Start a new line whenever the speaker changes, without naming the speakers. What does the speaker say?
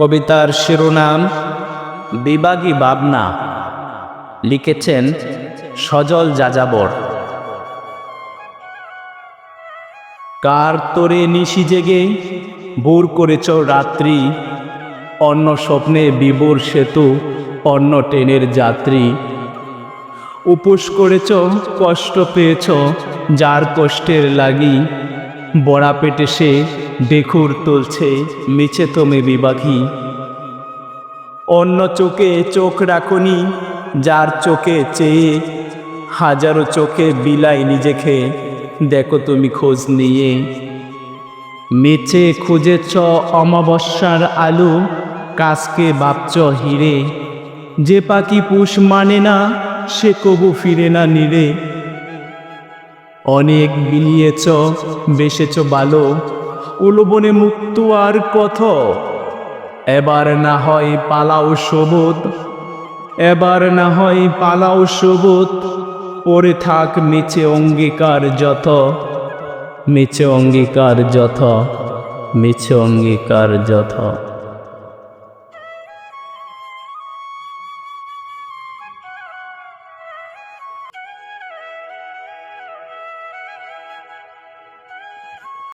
কবিতার শিরোনাম বিবাগী বাবনা। লিখেছেন সজল যাযাবর। কার তোরে নিশি জেগে ভোর করেছ রাত্রি? অন্য স্বপ্নে বিবর সেতু, অন্য ট্রেনের যাত্রী। উপোস করেছ, কষ্ট পেয়েছ, যার কষ্টের লাগি বড়া পেটে সে বেখুর তুলছে, মিছে তুমি বিবাঘী অন্য চোখে চোখ রাখনি, যার চোখে চেয়ে, হাজারো চোখে বিলাই নিজেকে, দেখো তুমি খোঁজ নিয়ে। মেচে খুঁজেছ অমাবস্যার আলো কাজকে ভাবছ হিরে। যে পাখি পুষ মানে না, সে কবু ফিরে না নিরে। অনেক বিলিয়েছ বেসেছ ভালো উলবনে মুক্তু আর কত এবার না হয় পালাও সবুত এবার না হয় পালাও সবুত পরে থাক মিছে অঙ্গীকার যথ, মিছে অঙ্গীকার যথ, মিছে অঙ্গীকার যত